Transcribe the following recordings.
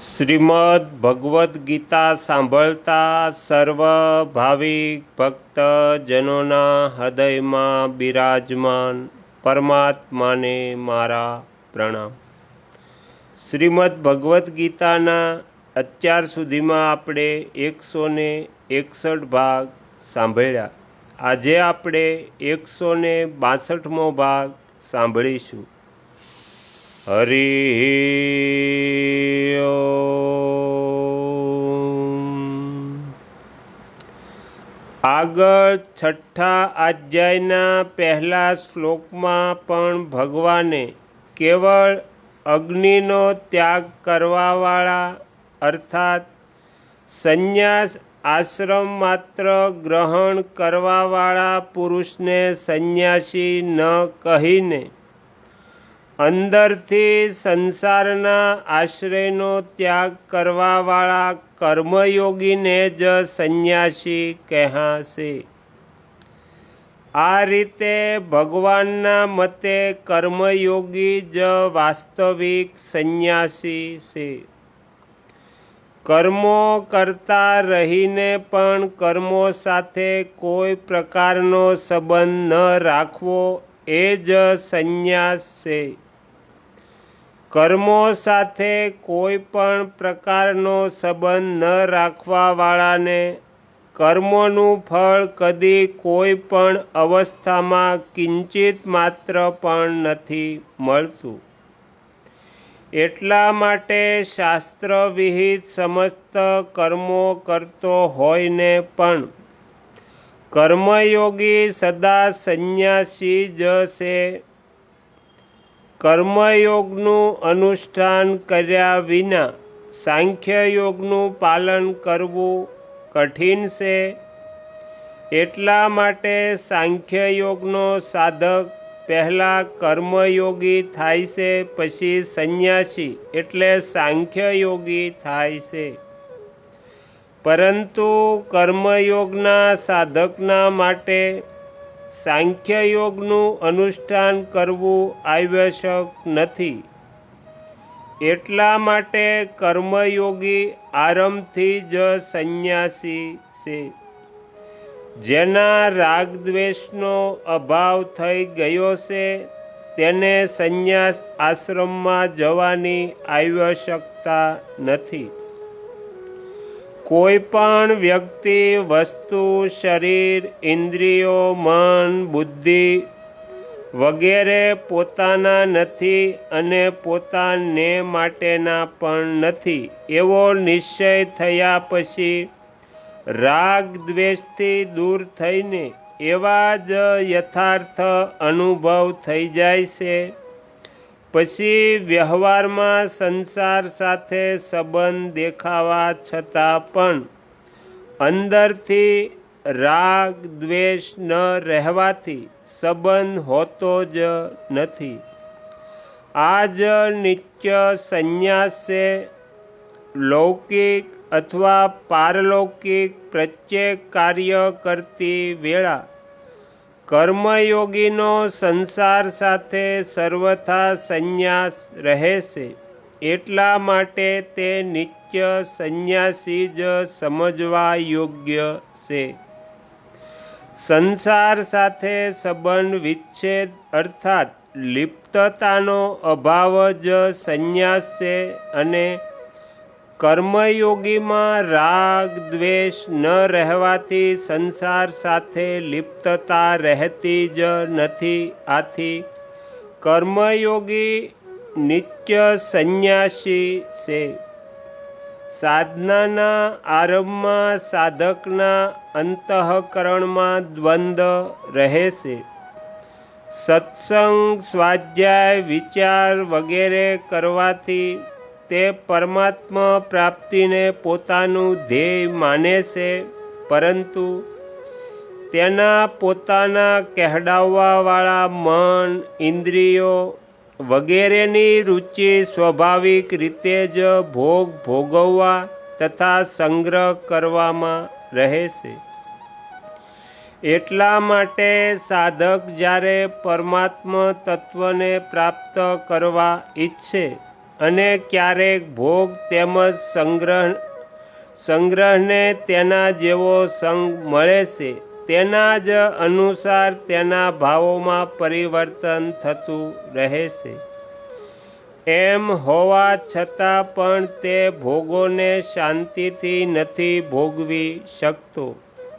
શ્રીમદ ભગવદ્ ગીતા સાંભળતા સર્વ ભાવિક ભક્તજનોના હૃદયમાં બિરાજમાન પરમાત્માને મારા પ્રણામ. શ્રીમદ ભગવદ્ ગીતાના અત્યાર સુધીમાં આપણે એકસો ને એકસઠ ભાગ સાંભળ્યા. આજે આપણે એકસો ને બાસઠમો ભાગ સાંભળીશું. હરિ આગળ છઠ્ઠા અધ્યાયના પહેલા શ્લોકમાં પણ ભગવાને કેવળ અગ્નિનો ત્યાગ કરવાવાળા અર્થાત સંન્યાસ આશ્રમ માત્ર ગ્રહણ કરવાવાળા પુરુષને સંન્યાસી ન કહીને અંદરથી સંસારના આશ્રયનો ત્યાગ કરવાવાળા કર્મયોગીને જ સંન્યાસી કહેશે. આ રીતે ભગવાનના મતે કર્મયોગી જ વાસ્તવિક સંન્યાસી છે. કર્મો કરતા રહીને પણ કર્મો સાથે કોઈ પ્રકારનો સંબંધ ન રાખવો એ જ સંન્યાસ છે. કર્મો સાથે કોઈ પણ પ્રકારનો સંબંધ ન રાખવાવાળાને કર્મોનું ફળ કદી કોઈ પણ અવસ્થામાં કિંચિત માત્ર પણ નથી મળતું. એટલા માટે શાસ્ત્ર વિહિત સમસ્ત કર્મો કરતો હોયને પણ કર્મયોગી સદા સંન્યાસી જ છે. કર્મયોગનું અનુષ્ઠાન કર્યા વિના સાંખ્યયોગનું પાલન કરવું કઠિન છે. એટલા માટે સાંખ્યયોગનો સાધક પહેલાં કર્મયોગી થાય છે, પછી સંન્યાસી એટલે સાંખ્યયોગી થાય છે. પરંતુ કર્મયોગના સાધકના માટે સાંખ્યયોગનું અનુષ્ઠાન કરવું આવશ્યક નથી. એટલા માટે કર્મયોગી આરંભથી જ સંન્યાસી છે. જેના રાગદ્વેષનો અભાવ થઈ ગયો છે, તેને સંન્યાસ આશ્રમમાં જવાની આવશ્યકતા નથી. કોઈ પણ વ્યક્તિ, વસ્તુ, શરીર, ઇન્દ્રિયો, મન, બુદ્ધિ વગેરે પોતાના નથી અને પોતાને માટેના પણ નથી. એવો નિશ્ચય થયા પછી રાગ દ્વેષથી દૂર થઈને એવા જ યથાર્થ અનુભવ થઈ જાય છે. પછી વ્યવહારમાં સંસાર સાથે સંબંધ દેખાવા છતાં પણ અંદરથી રાગ, દ્વેષ ન રહેવાથી સંબંધ હોતો જ નથી. આ જ નિત્ય સંન્યાસ લૌકિક અથવા પારલૌકિક પ્રત્યેક કાર્ય કરતી વેળા કર્મયોગીનો સંસાર સાથે સર્વથા સંન્યાસ રહેશે. એટલા માટે તે નિત્ય સંન્યાસી જ સમજવા યોગ્ય છે. સંસાર સાથે સંબંધ વિચ્છેદ અર્થાત લિપ્તતાનો અભાવ જ સંન્યાસ છે અને કર્મયોગીમાં રાગ, દ્વેષ ન રહેવાથી સંસાર સાથે લિપ્તતા રહેતી જ નથી આથી. કર્મયોગી નિત્ય સંન્યાસી છે. સાધનાના આરંભમાં સાધકના અંતઃકરણમાં દ્વંદ્વ રહે છે. સત્સંગ, સ્વાધ્યાય, વિચાર વગેરે કરવાથી તે પરમાત્મા પ્રાપ્તિને પોતાનું ધ્યેય માને છે, પરંતુ તેના પોતાના કહેડાવવાવાળા મન, ઇન્દ્રિયો વગેરેની રુચિ સ્વાભાવિક રીતે જ ભોગ ભોગવવા તથા સંગ્રહ કરવામાં રહે છે. એટલા માટે સાધક જ્યારે પરમાત્મા તત્વને પ્રાપ્ત કરવા ઈચ્છે અને ક્યારેક ભોગ તેમજ સંગ્રહ સંગ્રહને તેના જેવો સંગ મળે છે. તેના જ અનુસાર તેના ભાવોમાં પરિવર્તન થતું રહે છે. એમ હોવા છતાં પણ તે ભોગોને શાંતિથી નથી ભોગવી શકતો.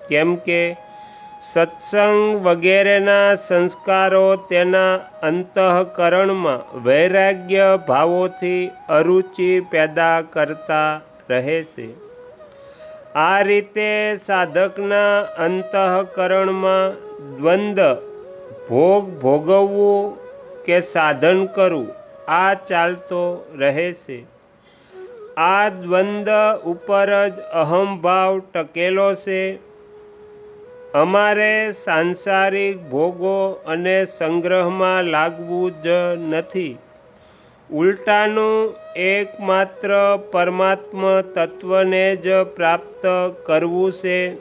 કેમ કે સત્સંગ વગેરેના સંસ્કારો તેના અંતઃકરણમાં વૈરાગ્ય ભાવોથી અરુચિ પેદા કરતા રહે છે આ રીતે સાધકના અંતઃકરણમાં દ્વંદ્વ ભોગ ભોગવવું કે સાધન કરવું, આ ચાલતો રહે છે આ દ્વંદ્વ ઉપર જ અહમભાવ ટકેલો છે. અમારે સાંસારિક ભોગો અને સંગ્રહમાં લાગવું જ નથી. ઉલટાનું એકમાત્ર પરમાત્મ તત્વને જ પ્રાપ્ત કરવું છે.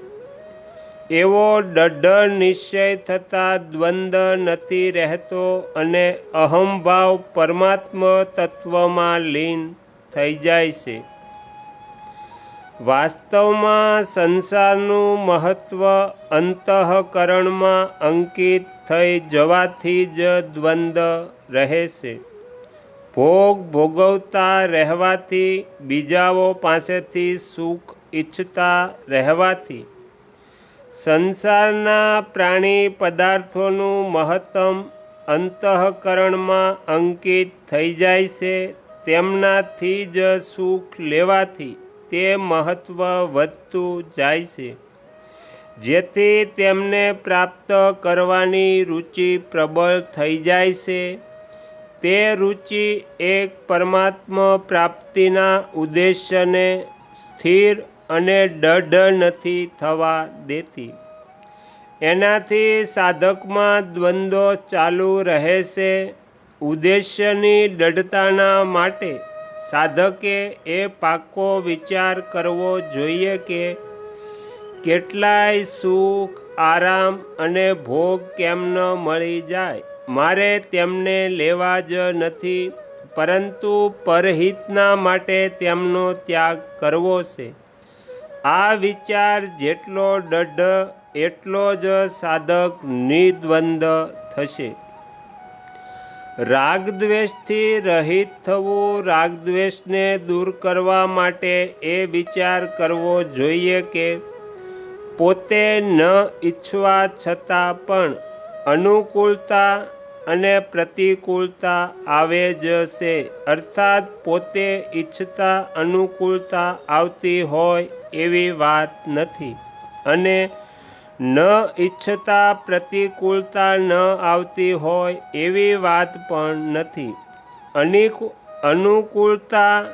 એવો ડઢ નિશ્ચય થતાં દ્વંદ્વ નથી રહેતો અને અહમભાવ પરમાત્મ તત્વમાં લીન થઈ જાય છે. વાસ્તવમાં સંસારનું મહત્ત્વ અંતઃકરણમાં અંકિત થઈ જવાથી જ દ્વંદ્વ રહે છે ભોગ ભોગવતા રહેવાથી બીજાઓ પાસેથી સુખ ઈચ્છતા રહેવાથી. સંસારના પ્રાણી પદાર્થોનું મહત્તમ અંતઃકરણમાં અંકિત થઈ જાય છે, તેમનાથી જ સુખ લેવાથી. તે મહત્ત્વ વધતું જાય છે. જેથી તેમને પ્રાપ્ત કરવાની રુચિ પ્રબળ થઈ જાય છે. તે રુચિ એક પરમાત્મ પ્રાપ્તિના ઉદ્દેશ્યને સ્થિર અને ડઢ નથી થવા દેતી. એનાથી સાધકમાં દ્વંદ્વ ચાલુ રહે છે. ઉદ્દેશ્યની દઢતાના માટે સાધકે એ પાકો વિચાર કરવો જોઈએ કે કેટલાય સુખ, આરામ અને ભોગ કેમ ન મળી જાય? મારે તેમને લેવા જ નથી, પરંતુ પરહિતના માટે તેમનો ત્યાગ કરવો છે. આ વિચાર જેટલો દઢ, એટલો જ સાધક નિદ્વંદ થશે. રાગદ્વેષથી રહિત થવું, રાગદ્વેષને દૂર કરવા માટે એ વિચાર કરવો જોઈએ કે પોતે ન ઈચ્છવા છતાં પણ અનુકૂળતા અને પ્રતિકૂળતા આવે જ છે. અર્થાત પોતે ઈચ્છતા અનુકૂળતા આવતી હોય એવી વાત નથી. અને ન ઈચ્છતા પ્રતિકૂળતા ન આવતી હોય એવી વાત પણ નથી. અનિક અનુકૂળતા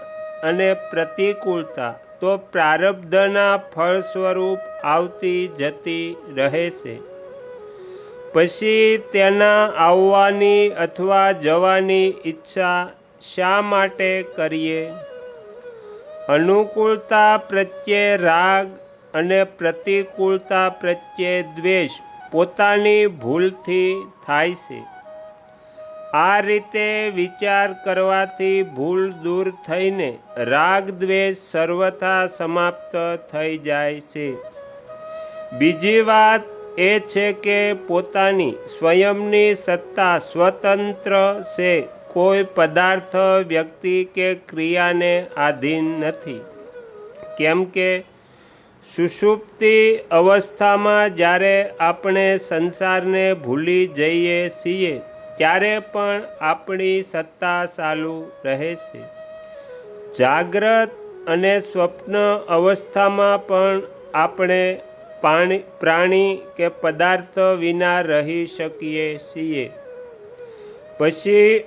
અને પ્રતિકૂળતા તો પ્રારબ્ધના ફળ સ્વરૂપ આવતી જતી રહે છે. પછી તેના આવવાની અથવા જવાની ઈચ્છા શા માટે કરીએ? અનુકૂળતા પ્રત્યે રાગ અને પ્રતિકૂળતા પ્રત્યે દ્વેષ પોતાની ભૂલથી થાય છે. આ રીતે વિચાર કરવાથી ભૂલ દૂર થઈને રાગ દ્વેષ સર્વથા સમાપ્ત થઈ જાય છે. બીજી વાત એ છે કે પોતાની સ્વયંની સત્તા સ્વતંત્ર છે. કોઈ પદાર્થ, વ્યક્તિ કે ક્રિયાને આધીન નથી. કેમ કે સુષુપ્તિ અવસ્થામાં જ્યારે આપણે સંસારને ભૂલી જઈએ છીએ, ત્યારે પણ આપણી સત્તા ચાલુ રહે છે. જાગ્રત અને સ્વપ્ન અવસ્થામાં પણ આપણે પાણી, પ્રાણી કે પદાર્થ વિના રહી શકીએ છીએ. પછી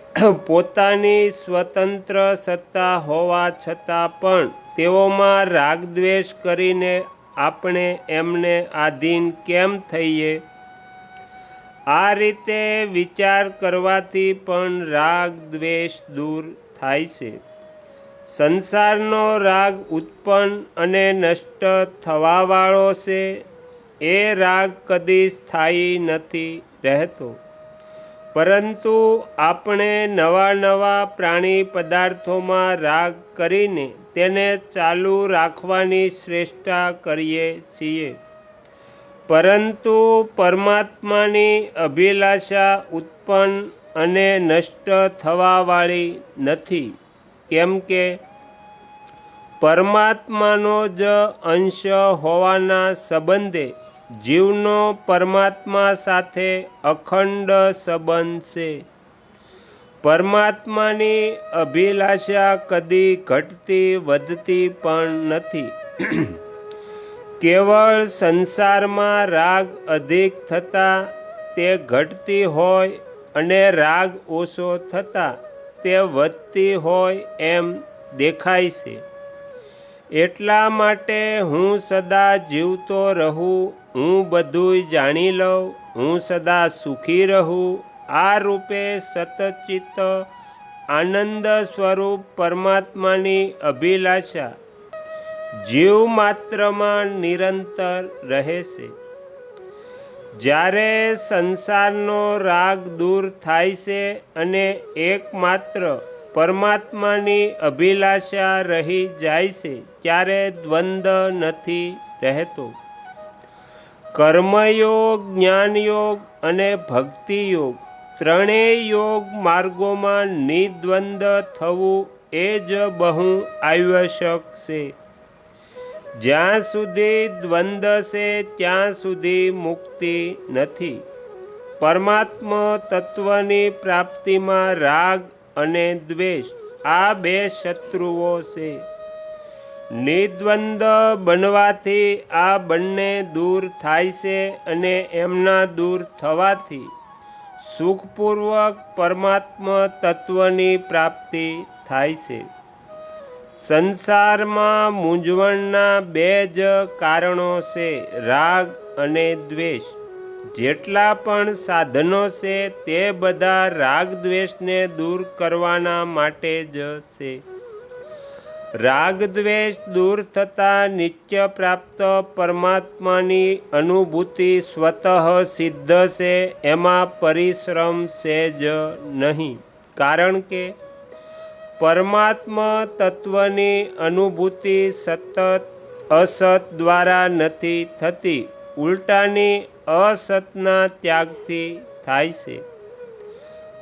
પોતાની સ્વતંત્ર સત્તા હોવા છતાં પણ તેઓમાં રાગદ્વેષ કરીને આપણે એમને આધીન કેમ થઈએ? આ રીતે વિચાર કરવાથી પણ રાગ દ્વેષ દૂર થાય છે. સંસારનો રાગ ઉત્પન્ન અને નષ્ટ થવાવાળો છે. એ રાગ કદી સ્થાયી નથી રહેતો. પરંતુ આપણે નવા નવા પ્રાણી પદાર્થોમાં રાગ કરીને તેને ચાલુ રાખવાની શ્રેષ્ઠા કરીએ છીએ. પરંતુ પરમાત્માની અભિલાષા ઉત્પન્ન અને નષ્ટ થવાવાળી નથી. કેમ કે પરમાત્માનો જ અંશ હોવાના સંબંધે જીવનો પરમાત્મા સાથે અખંડ સંબંધ છે. પરમાત્માની અભિલાષા કદી ઘટતી, વધતી પણ નથી. કેવળ સંસારમાં રાગ અધિક થતાં તે ઘટતી હોય અને રાગ ઓછો થતાં તે વધતી હોય એમ દેખાય છે. એટલા માટે હું સદા જીવતો રહું, હું બધુંય જાણી લઉં, હું સદા સુખી રહું. આ રૂપે સતચિત્ત આનંદ સ્વરૂપ પરમાત્માની અભિલાષા જીવ માત્રમાં નિરંતર રહે છે. જ્યારે સંસારનો રાગ દૂર થાય છે અને એકમાત્ર પરમાત્માની અભિલાષા રહી જાય છે ત્યારે દ્વંદ્વ નથી રહેતો. કર્મયોગ, જ્ઞાનયોગ અને ભક્તિ યોગ ત્રણેય યોગ માર્ગોમાં નિદ્વંદ થવું એ જ બહુ આવશ્યક છે. જ્યાં સુધી દ્વંદ છે, ત્યાં સુધી મુક્તિ નથી. પરમાત્મા તત્વની પ્રાપ્તિમાં રાગ અને દ્વેષ આ બે શત્રુઓ છે. નિદ્વંદ બનવાથી આ બંને દૂર થાય છે અને એમના દૂર થવાથી સુખપૂર્વક પરમાત્મા તત્વની પ્રાપ્તિ થાય છે. સંસારમાં મૂંઝવણના બે જ કારણો છે, રાગ અને દ્વેષ. જેટલા પણ સાધનો છે તે બધા રાગ દ્વેષને દૂર કરવાના માટે જ છે. રાગ દ્વેષ દૂર થતાં નિત્ય પ્રાપ્ત પરમાત્માની અનુભૂતિ સ્વતઃ સિદ્ધ છે, એમાં પરિશ્રમ છે જ નહીં. કારણ કે પરમાત્મા તત્વની અનુભૂતિ સતત અસત દ્વારા નથી થતી. ઉલટાની અસતના ત્યાગથી થાય છે.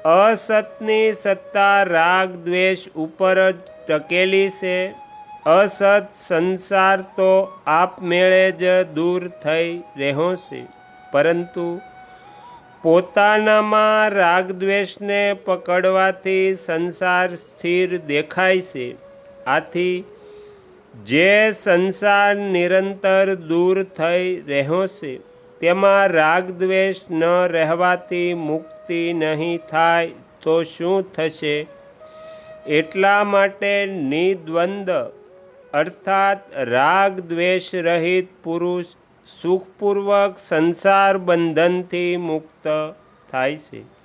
અસતની સત્તા રાગ દ્વેષ ઉપર જ ટકેલી છે. અસત સંસાર તો આપમેળે જ દૂર થઈ રહ્યો છે. પરંતુ પોતાનામાં રાગદ્વેષને પકડવાથી સંસાર સ્થિર દેખાય છે. આથી જે સંસાર નિરંતર દૂર થઈ રહ્યો છે તેમાં રાગદ્વેષ ન રહેવાથી મુક્તિ નહીં થાય, તો શું થશે? એટલા માટે નિદ્વંદ, અર્થાત રાગ દ્વેષ રહિત પુરુષ સુખપૂર્વક સંસાર બંધનથી મુક્ત થાય છે.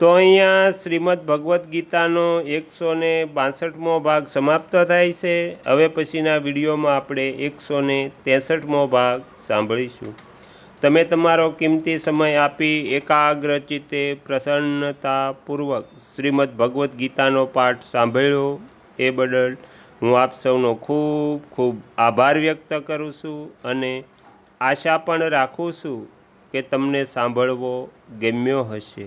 તો અહીંયા શ્રીમદ ભગવદ્ ગીતાનો એકસો ને બાસઠમો ભાગ સમાપ્ત થાય છે. હવે પછીના વિડીયોમાં આપણે એકસો ને ત્રેસઠમો ભાગ સાંભળીશું. તમે તમારો કિંમતી સમય આપી એકાગ્ર ચિત્તે પ્રસન્નતાપૂર્વક શ્રીમદ ભગવદ્ ગીતાનો પાઠ સાંભળ્યો. એ બદલ હું આપ સૌનો ખૂબ ખૂબ આભાર વ્યક્ત કરું છું અને આશા પણ રાખું છું કે તમને સાંભળવો ગમ્યો હશે.